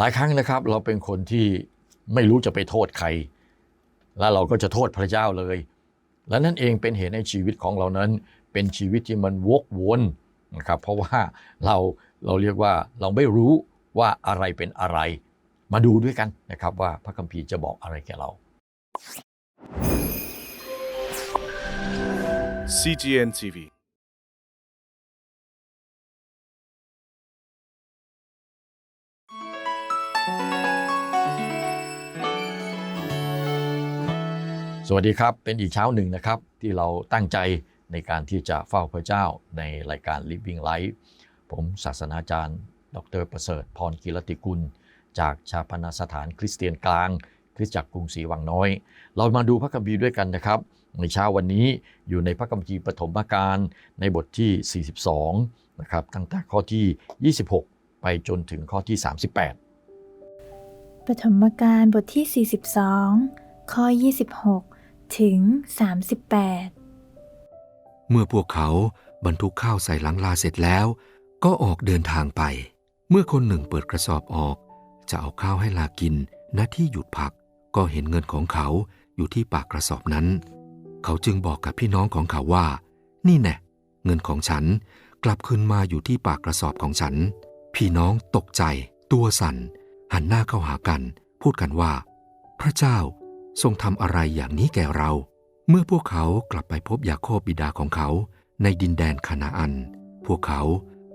หลายครั้งนะครับ เราเป็นคนที่ไม่รู้จะไปโทษใคร แล้วเราก็จะโทษพระเจ้าเลย และนั่นเองเป็นเหตุในชีวิตของเรานั้น เป็นชีวิตที่มันวกวนนะครับเพราะว่าเราเราเรียกว่าเราไม่รู้ว่าอะไรเป็นอะไร มาดูด้วยกันนะครับว่าพระคัมภีร์จะบอกอะไรแก่เรา CGN TV. สวัสดีครับ เป็นอีกเช้าหนึ่งนะครับ ที่เราตั้งใจในการที่จะเฝ้าพระเจ้าในรายการ Living Life ผมศาสนาจารย์ ดรประเสริฐพรกิรติกุล จากชาปนสถานคริสเตียนกลาง คริสตจักรกรุงศรีวังน้อย เรามาดูพระคัมภีร์ด้วยกันนะครับ ในเช้าวันนี้อยู่ในพระคัมภีร์ปฐมกาลในบทที่ 42 นะครับ ตั้งแต่ข้อที่ 26 ไปจนถึงข้อที่ 38 ปฐมกาลบทที่ 42 ข้อ 26 ถึง 38 เมื่อพวกเขาบรรทุกข้าวใส่หลังลาเสร็จแล้ว ก็ออกเดินทางไป เมื่อคนหนึ่งเปิดกระสอบออก จะเอาข้าวให้ลากินณที่หยุดพัก ก็เห็นเงินของเขาอยู่ที่ปากกระสอบนั้น เขาจึงบอกกับพี่น้องของเขาว่า นี่แน่เงินของฉันกลับคืนมาอยู่ที่ปากกระสอบของฉัน พี่น้องตกใจตัวสั่น หันหน้าเข้าหากัน พูดกันว่า พระเจ้าทรงทำอะไรอย่างนี้แก่เรา เมื่อพวกเขากลับไปพบยาโคบบิดาของเขาในดินแดนคานาอัน พวกเขา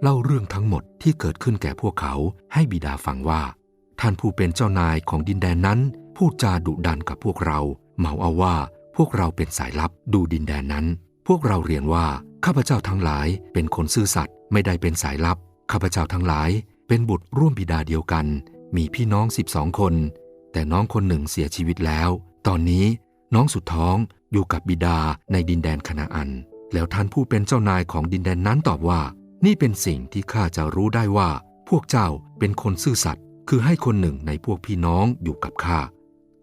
เล่าเรื่องทั้งหมดที่เกิดขึ้นแก่พวกเขาให้บิดาฟังว่า ท่านผู้เป็นเจ้านายของดินแดนนั้น พูดจาดุดันกับพวกเราเมาเอาว่าพวกเราเป็นสายลับดูดินแดนนั้น พวกเราเรียนว่าข้าพเจ้าทั้งหลายเป็นคนซื่อสัตย์ไม่ได้เป็นสายลับข้าพเจ้าทั้งหลาย เป็นบุตรร่วมบิดาเดียวกัน มีพี่น้องสิบสองคน แต่น้องคนหนึ่งเสียชีวิตแล้ว ตอนนี้น้องสุดท้องอยู่กับบิดาในดินแดนคณาอัน แล้วท่านผู้เป็นเจ้านายของดินแดนนั้นตอบว่า นี่เป็นสิ่งที่ข้าจะรู้ได้ว่า พวกเจ้าเป็นคนซื่อสัตย์คือให้คนหนึ่งในพวกพี่น้องอยู่กับข้า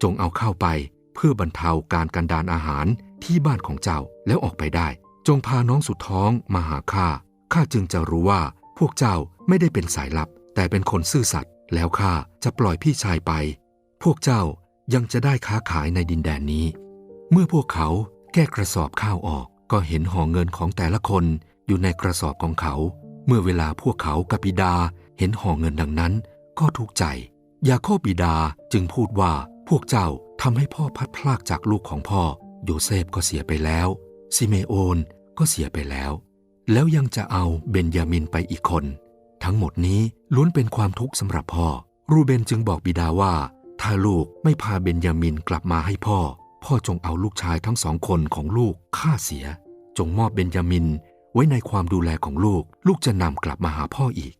จงเอาเข้าไปเพื่อบรรเทาการกันดานอาหารที่บ้านของเจ้าแล้วออกไปได้ จงพาน้องสุดท้องมาหาข้าข้าจึงจะรู้ว่าพวกเจ้าไม่ได้เป็นสายลับ แต่เป็นคนซื่อสัตย์ แล้วข้าจะปล่อยพี่ชายไป พวกเจ้ายังจะได้ค้าขายในดินแดนนี้ เมื่อพวกเขาแก้กระสอบข้าวออกก็เห็นห่อเงินของแต่ละคนอยู่ในกระสอบของเขา เมื่อเวลาพวกเขากับบิดาเห็นห่อเงินดังนั้น ก็ทุกข์ใจ ยาโคบบิดาจึงพูดว่าพวกเจ้าทำให้พ่อพัดพลากจากลูกของพ่อ โยเซฟก็เสียไปแล้ว ซิเมโอนก็เสียไปแล้ว แล้วยังจะเอาเบนยามินไปอีกคน ทั้งหมดนี้ล้วนเป็นความทุกข์สำหรับพ่อ รูเบนจึงบอกบิดาว่า ถ้าลูกไม่พาเบนยามินกลับมาให้พ่อ พ่อจงเอาลูกชายทั้งสองคนของลูกฆ่าเสีย จงมอบเบนยามินไว้ในความดูแลของลูก ลูกจะนำกลับมาหาพ่ออีก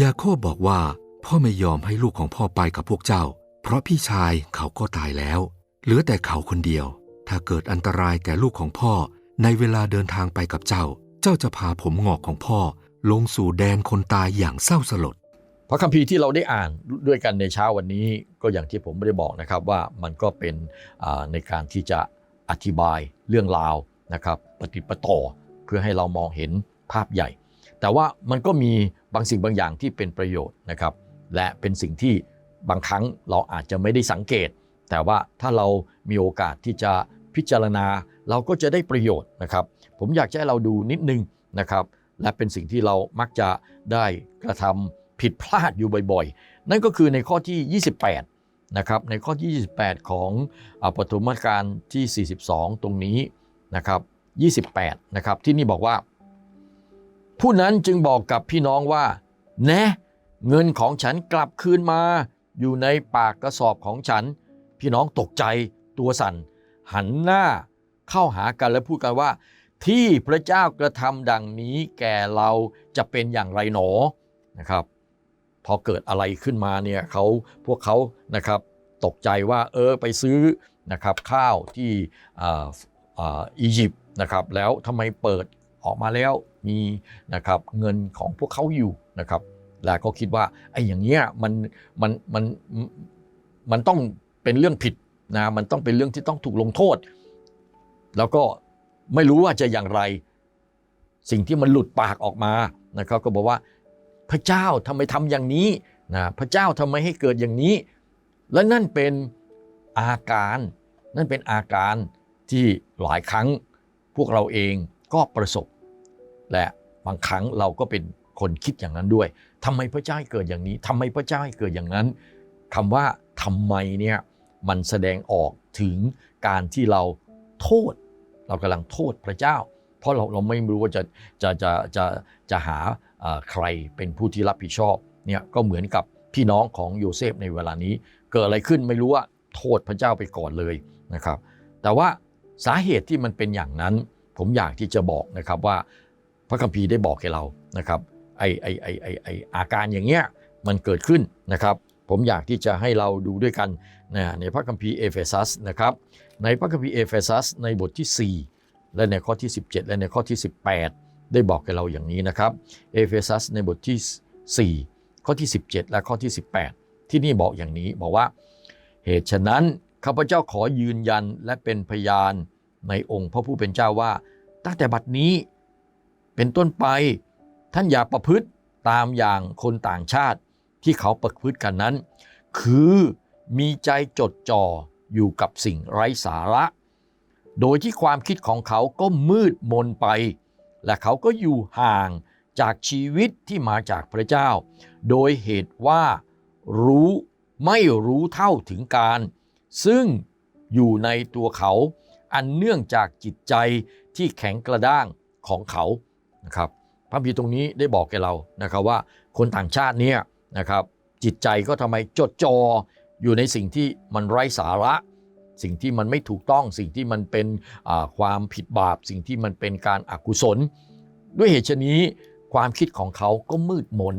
ยาโคบบอกว่า พ่อไม่ยอมให้ลูกของพ่อไปกับพวกเจ้า เพราะพี่ชายเขาก็ตายแล้ว เหลือแต่เขาคนเดียว ถ้าเกิดอันตรายแก่ลูกของพ่อ ในเวลาเดินทางไปกับเจ้า เจ้าจะพาผมงอกของพ่อ ลงสู่แดนคนตายอย่างเศร้าสลด พระคัมภีร์ที่เราได้อ่านด้วยกันในเช้าวันนี้ก็อย่างที่ผมไม่ได้บอกนะครับว่ามันก็เป็นในการที่จะอธิบายเรื่องราวนะครับปฏิปต่อเพื่อให้เรามองเห็นภาพใหญ่ แต่ว่ามันก็มีบางสิ่งบางอย่างที่เป็นประโยชน์นะครับ และเป็นสิ่งที่บางครั้งเราอาจจะไม่ได้สังเกต แต่ว่าถ้าเรามีโอกาสที่จะพิจารณาเราก็จะได้ประโยชน์นะครับ ผมอยากจะให้เราดูนิดนึงนะครับ และเป็นสิ่งที่เรามักจะได้กระทำผิดพลาดอยู่บ่อยๆ นั่นก็คือในข้อที่ 28 นะครับ ในข้อที่ 28 ของอปฐมกาลที่ 42 ตรงนี้นะครับ 28 นะครับ ที่นี่บอกว่า ผู้นั้นจึงบอกกับพี่น้องว่า แนะเงินของฉันกลับคืนมา อยู่ในปากกระสอบของฉัน พี่น้องตกใจตัวสั่นหันหน้าเข้าหากันและพูดกันว่า ที่พระเจ้ากระทำดังนี้แก่เราจะเป็นอย่างไรหนอนะครับ พอเกิดอะไรขึ้นมาเนี่ยเขาพวกเขานะครับตกใจว่าเออไปซื้อนะครับข้าวที่อ่าอียิปต์นะครับแล้วทำไมเปิดออกมาแล้วมีนะครับเงินของพวกเขาอยู่นะครับ แล้วก็คิดว่าไอ้อย่างเงี้ยมันมันมันมันต้องเป็นเรื่องผิดนะมันต้องเป็นเรื่องที่ต้องถูกลงโทษ แล้วก็ ไม่รู้ว่าจะอย่างไร สิ่งที่มันหลุดปากออกมานะครับก็บอกว่า พระเจ้าทำไมทำอย่างนี้นะพระเจ้าทำไมให้เกิดอย่างนี้ และนั่นเป็นอาการ นั่นเป็นอาการที่หลายครั้งพวกเราเองก็ประสบ และบางครั้งเราก็เป็นคนคิดอย่างนั้นด้วยทำไมพระเจ้าให้เกิดอย่างนี้ทำไมพระเจ้าให้เกิดอย่างนั้นคำว่าทำไมเนี่ยมันแสดงออกถึงการที่เราโทษ เรากำลังโทษพระเจ้า เพราะเราเราไม่รู้ว่าจะจะจะจะจะหาใครเป็นผู้ที่รับผิดชอบเนี่ยก็เหมือนกับพี่น้องของโยเซฟในเวลานี้ เกิดอะไรขึ้นไม่รู้ว่าโทษพระเจ้าไปก่อนเลยนะครับ แต่ว่าสาเหตุที่มันเป็นอย่างนั้น ผมอยากที่จะบอกนะครับว่าพระคัมภีร์ได้บอกแกเรานะครับไอไอไอไอไออาการอย่างเงี้ยมันเกิดขึ้นนะครับ ผมอยากที่จะให้เราดูด้วยกันนะในพระคัมภีร์เอเฟซัสนะครับ ในพระคัมภีร์เอเฟซัสในบทที่ 4 และในข้อที่ 17 และในข้อที่ 18 ได้บอกกับเราอย่างนี้นะครับ เอเฟซัสในบทที่ 4 ข้อที่ 17 และข้อที่ 18 ที่นี่บอกอย่างนี้บอกว่า เหตุฉะนั้นข้าพเจ้าขอยืนยันและเป็นพยานในองค์พระผู้เป็นเจ้าว่า ตั้งแต่บัดนี้เป็นต้นไปท่านอย่าประพฤติตามอย่างคนต่างชาติที่เขาประพฤติกันนั้น คือมีใจจดจ่อ อยู่กับสิ่งไร้สาระ โดยที่ความคิดของเขาก็มืดมนไป และเขาก็อยู่ห่างจากชีวิตที่มาจากพระเจ้า โดยเหตุว่ารู้ไม่รู้เท่าถึงการ ซึ่งอยู่ในตัวเขา อันเนื่องจากจิตใจที่แข็งกระด้างของเขานะครับพระบีตรงนี้ได้บอกแกเรานะครับว่าคนต่างชาติเนี่ยนะครับจิตใจก็ทำไมจดจออ อยู่ในสิ่งที่มันไร้สาระ สิ่งที่มันไม่ถูกต้อง สิ่งที่มันเป็นความผิดบาป สิ่งที่มันเป็นการอกุศล ด้วยเหตุชนี้ความคิดของเขาก็มืดมน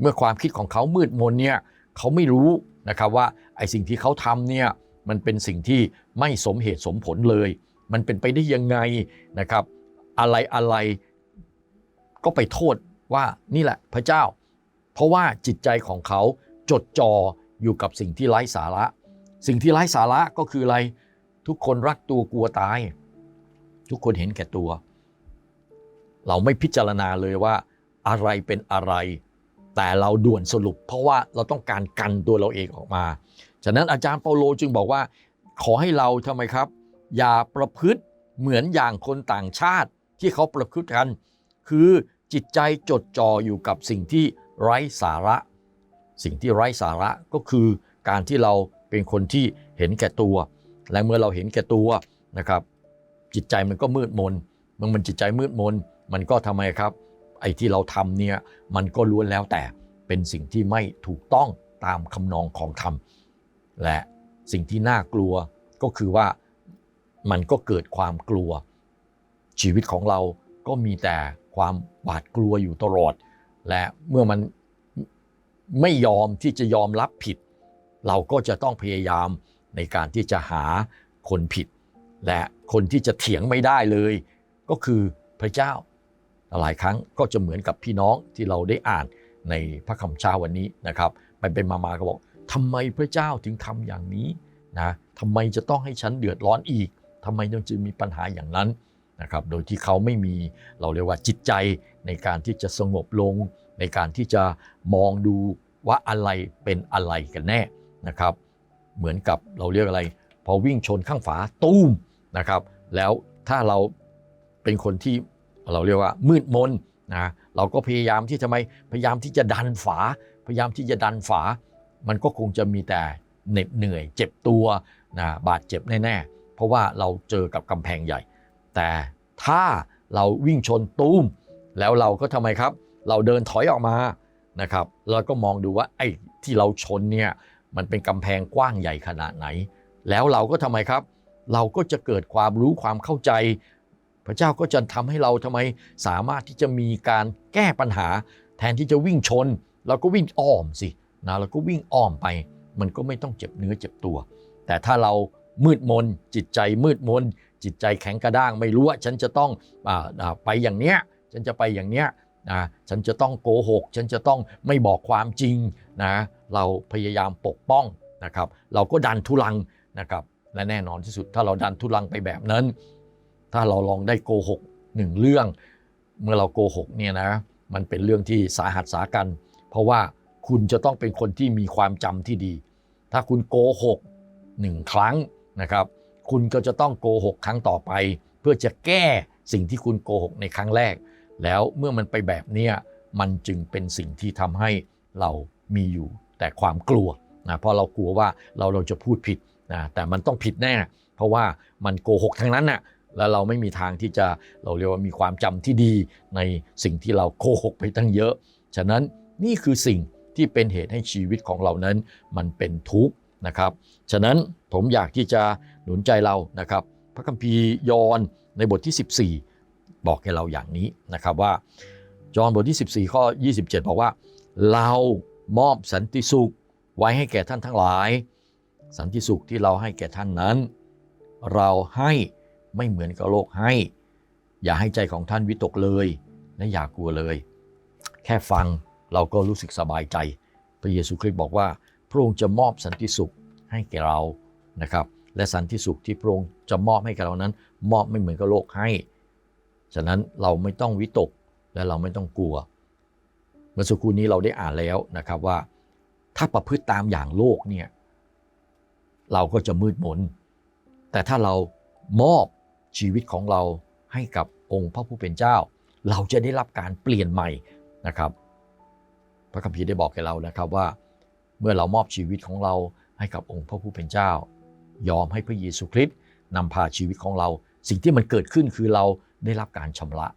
เมื่อความคิดของเขามืดมนเนี่ยเขาไม่รู้นะครับว่าไอ้สิ่งที่เขาทำเนี่ยมันเป็นสิ่งที่ไม่สมเหตุสมผลเลย มันเป็นไปได้ยังไงนะครับ อะไรอะไรก็ไปโทษว่านี่แหละพระเจ้า เพราะว่าจิตใจของเขาจดจ่อ อยู่กับสิ่งที่ไร้สาระ สิ่งที่ไร้สาระก็คืออะไร ทุกคนรักตัวกลัวตาย ทุกคนเห็นแก่ตัว เราไม่พิจารณาเลยว่าอะไรเป็นอะไร แต่เราด่วนสรุป เพราะว่าเราต้องการกันตัวเราเองออกมา ฉะนั้นอาจารย์เปาโลจึงบอกว่า ขอให้เราทำไมครับ อย่าประพฤติเหมือนอย่างคนต่างชาติที่เขาประพฤติกัน คือจิตใจจดจ่ออยู่กับสิ่งที่ไร้สาระ สิ่งที่ไร้สาระก็คือการที่เราเป็นคนที่เห็นแก่ตัว และเมื่อเราเห็นแก่ตัวนะครับ จิตใจมันก็มืดมนเมื่อมันจิตใจมืดมน มันก็ทำไมครับ ไอ้ที่เราทำเนี่ยมันก็ล้วนแล้วแต่เป็นสิ่งที่ไม่ถูกต้องตามคำนองของธรรมและสิ่งที่น่ากลัวก็คือว่ามันก็เกิดความกลัว ชีวิตของเราก็มีแต่ความหวาดกลัวอยู่ตลอด และเมื่อมัน ไม่ยอมที่จะยอมรับผิด เราก็จะต้องพยายามในการที่จะหาคนผิด และคนที่จะเถียงไม่ได้เลย ก็คือพระเจ้า หลายครั้งก็จะเหมือนกับพี่น้องที่เราได้อ่านในพระคำเช้าวันนี้นะครับไปเป็นมาๆก็บอกทำไมพระเจ้าถึงทำอย่างนี้นะทำไมจะต้องให้ฉันเดือดร้อนอีกทำไมจึงมีปัญหาอย่างนั้นนะครับ โดยที่เขาไม่มีเราเรียกว่าจิตใจในการที่จะสงบลง ในการที่จะมองดู ว่าอะไรเป็นอะไรกันแน่นะครับ เหมือนกับเราเรียกอะไร พอวิ่งชนข้างฝาตุ้มนะครับ แล้วถ้าเราเป็นคนที่เราเรียกว่ามืดมนนะเราก็พยายามที่ทำไมพยายามที่จะดันฝา พยายามที่จะดันฝา มันก็คงจะมีแต่เหน็ดเหนื่อย เจ็บตัวนะบาดเจ็บแน่ๆ เพราะว่าเราเจอกับกำแพงใหญ่ แต่ถ้าเราวิ่งชนตุ้มแล้วเราก็ทำไมครับ เราเดินถอยออกมา นะครับแล้วก็มองดูว่าไอ้ที่เราชนเนี่ยมันเป็นกำแพงกว้างใหญ่ขนาดไหน แล้วเราก็ทำไมครับ เราก็จะเกิดความรู้ความเข้าใจ พระเจ้าก็จะทำให้เราทำไมสามารถที่จะมีการแก้ปัญหา แทนที่จะวิ่งชน เราก็วิ่งอ้อมสินะเราก็วิ่งอ้อมไป มันก็ไม่ต้องเจ็บเนื้อเจ็บตัว แต่ถ้าเรามืดมน จิตใจมืดมน จิตใจแข็งกระด้างไม่รู้ว่าฉันจะต้องอไปอย่างเนี้ยฉันจะไปอย่างเนี้ย นะฉันจะต้องโกหก ฉันจะต้องไม่บอกความจริงนะเราพยายามปกป้องนะครับ เราก็ดันทุลังนะครับและแน่นอนที่สุดถ้าเราดันทุลังไปแบบนั้น ถ้าเราลองได้โกหกหนึ่งเรื่อง เมื่อเราโกหกเนี่ยนะมันเป็นเรื่องที่สาหัสสากัน เพราะว่าคุณจะต้องเป็นคนที่มีความจำที่ดี ถ้าคุณโกหกหนึ่งครั้งนะครับ คุณก็จะต้องโกหกครั้งต่อไป เพื่อจะแก้สิ่งที่คุณโกหกในครั้งแรก แล้วเมื่อมันไปแบบนี้มันจึงเป็นสิ่งที่ทำให้เรามีอยู่แต่ความกลัวนะเพราะเรากลัวว่าเราเราจะพูดผิดนะแต่มันต้องผิดแน่ เพราะว่ามันโกหกทั้งนั้นน่ะแล้วเราไม่มีทางที่จะเราเรียกว่ามีความจำที่ดีในสิ่งที่เราโกหกไปตั้งเยอะ ฉะนั้นนี่คือสิ่งที่เป็นเหตุให้ชีวิตของเรานั้น มันเป็นทุกข์นะครับ ฉะนั้นผมอยากที่จะหนุนใจเรานะครับ พระคัมภีร์ยอห์นในบทที่ 14 บอกให้เราอย่างนี้นะครับว่ายอห์นบทที่ 14 ข้อ 27 บอกว่า เรามอบสันติสุขไว้ให้แก่ท่านทั้งหลาย สันติสุขที่เราให้แก่ท่านนั้น เราให้ไม่เหมือนกับโลกให้ อย่าให้ใจของท่านวิตกเลยและอย่ากลัวเลย แค่ฟังเราก็รู้สึกสบายใจ พระเยซูคริสต์บอกว่า พระองค์จะมอบสันติสุขให้แก่เรานะครับและสันติสุขที่พระองค์จะมอบให้แก่เรานั้น มอบไม่เหมือนกับโลกให้ ฉะนั้นเราไม่ต้องวิตกและเราไม่ต้องกลัว เมื่อสักครู่นี้เราได้อ่านแล้วนะครับว่า ถ้าประพฤติตามอย่างโลกเนี่ยเราก็จะมืดมน แต่ถ้าเรามอบชีวิตของเราให้กับองค์พระผู้เป็นเจ้า เราจะได้รับการเปลี่ยนใหม่นะครับ พระคัมภีร์ได้บอกแก่เรานะครับว่า เมื่อเรามอบชีวิตของเราให้กับองค์พระผู้เป็นเจ้า ยอมให้พระเยซูคริสต์นำพาชีวิตของเรา สิ่งที่มันเกิดขึ้นคือเรา ได้รับการชำระ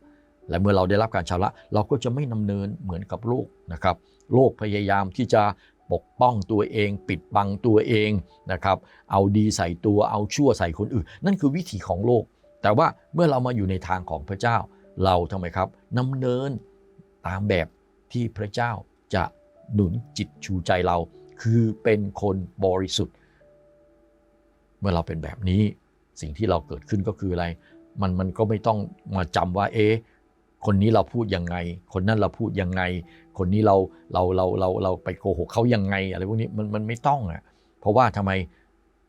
และเมื่อเราได้รับการชำระ เราก็จะไม่นำเนินเหมือนกับโลกนะครับ โลกพยายามที่จะปกป้องตัวเอง ปิดบังตัวเองนะครับ เอาดีใส่ตัวเอาชั่วใส่คนอื่น นั่นคือวิถีของโลก แต่ว่าเมื่อเรามาอยู่ในทางของพระเจ้า เราทำไมครับนำเนินตามแบบที่พระเจ้าจะหนุนจิตชูใจเรา คือเป็นคนบริสุทธิ์ เมื่อเราเป็นแบบนี้สิ่งที่เราเกิดขึ้นก็คืออะไร มันมันก็ไม่ต้องมาจำว่า เอ๊ะคนนี้เราพูดยังไง คนนั้นเราพูดยังไง คนนี้เราเราเราเราเราไปโกหกเขายังไง อะไรพวกนี้มันมันไม่ต้องอะเพราะว่าทำไม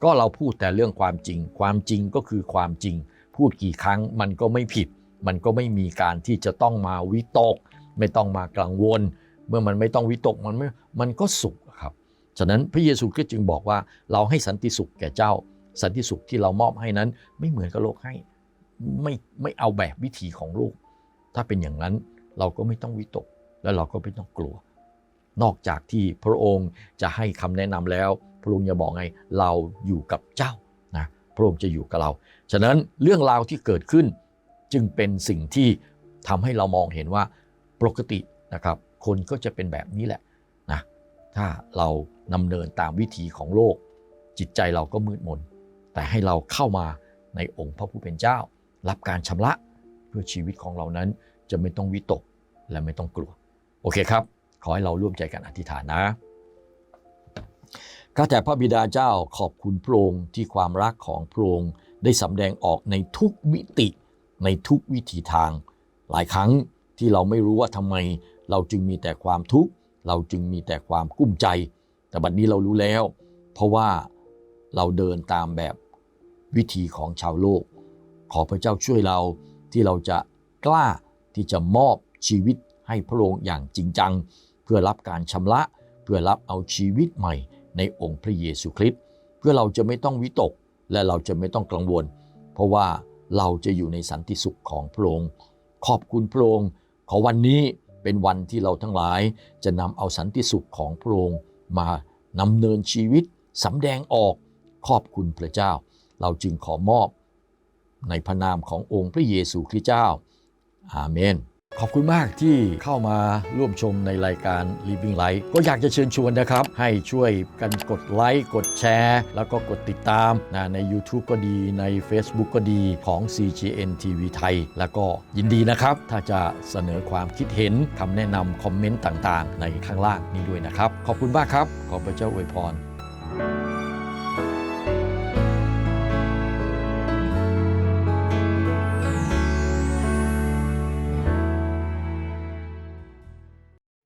ก็เราพูดแต่เรื่องความจริง ความจริงก็คือความจริง พูดกี่ครั้งมันก็ไม่ผิด มันก็ไม่มีการที่จะต้องมาวิตก ไม่ต้องมากังวล เมื่อมันไม่ต้องวิตกมันไม่มันก็สุขครับฉะนั้นพระเยซูคริสต์จึงบอกว่าเราให้สันติสุขแก่เจ้า สันติสุขที่เรามอบให้นั้นไม่เหมือนกับโลกให้ ไม่ไม่เอาแบบวิถีของโลก ถ้าเป็นอย่างนั้นเราก็ไม่ต้องวิตก และเราก็ไม่ต้องกลัว นอกจากที่พระองค์จะให้คำแนะนำแล้ว พระองค์จะบอกไงเราอยู่กับเจ้านะพระองค์จะอยู่กับเรา ฉะนั้นเรื่องราวที่เกิดขึ้นจึงเป็นสิ่งที่ทำให้เรามองเห็นว่าปกตินะครับ คนก็จะเป็นแบบนี้แหละนะถ้าเรานำเนินตามวิถีของโลก จิตใจเราก็มืดมน แต่ให้เราเข้ามาในองค์พระผู้เป็นเจ้า รับการชำระเพื่อชีวิตของเรานั้นจะไม่ต้องวิตกและไม่ต้องกลัว โอเคครับ ขอให้เราร่วมใจกันอธิษฐานนะข้าแต่พระบิดาเจ้าขอบคุณพระองค์ที่ความรักของพระองค์ได้สำแดงออกในทุกมิติในทุกวิถีทาง หลายครั้งที่เราไม่รู้ว่าทำไม เราจึงมีแต่ความทุกข์ เราจึงมีแต่ความกุ้มใจ แต่บัดนี้เรารู้แล้ว เพราะว่าเราเดินตามแบบวิธีของชาวโลก ขอพระเจ้าช่วยเราที่เราจะกล้าที่จะมอบชีวิตให้พระองค์อย่างจริงจัง เพื่อรับการชำระ เพื่อรับเอาชีวิตใหม่ในองค์พระเยซูคริสต์เพื่อเราจะไม่ต้องวิตกและเราจะไม่ต้องกังวล เพราะว่าเราจะอยู่ในสันติสุขของพระองค์ขอบคุณพระองค์ขอวันนี้เป็นวันที่เราทั้งหลายจะนำเอาสันติสุขของพระองค์มานำเนินชีวิตสำแดงออกขอบคุณพระเจ้า เราจึงขอมอบ ในพระนามขององค์พระเยซูคริสต์เจ้า อาเมน ขอบคุณมากที่เข้ามาร่วมชมในรายการ Living Light ก็อยากจะเชิญชวนนะครับ ให้ช่วยกันกดไลค์ กดแชร์ แล้วก็กดติดตามนะใน YouTube ก็ดีใน Facebook ก็ดีของ CGN TV ไทย แล้วก็ยินดีนะครับ ถ้าจะเสนอความคิดเห็นคำแนะนำคอมเมนต์ต่างๆ ในข้างล่างนี้ด้วยนะครับ ขอบคุณมากครับ ขอพระเจ้าอวยพร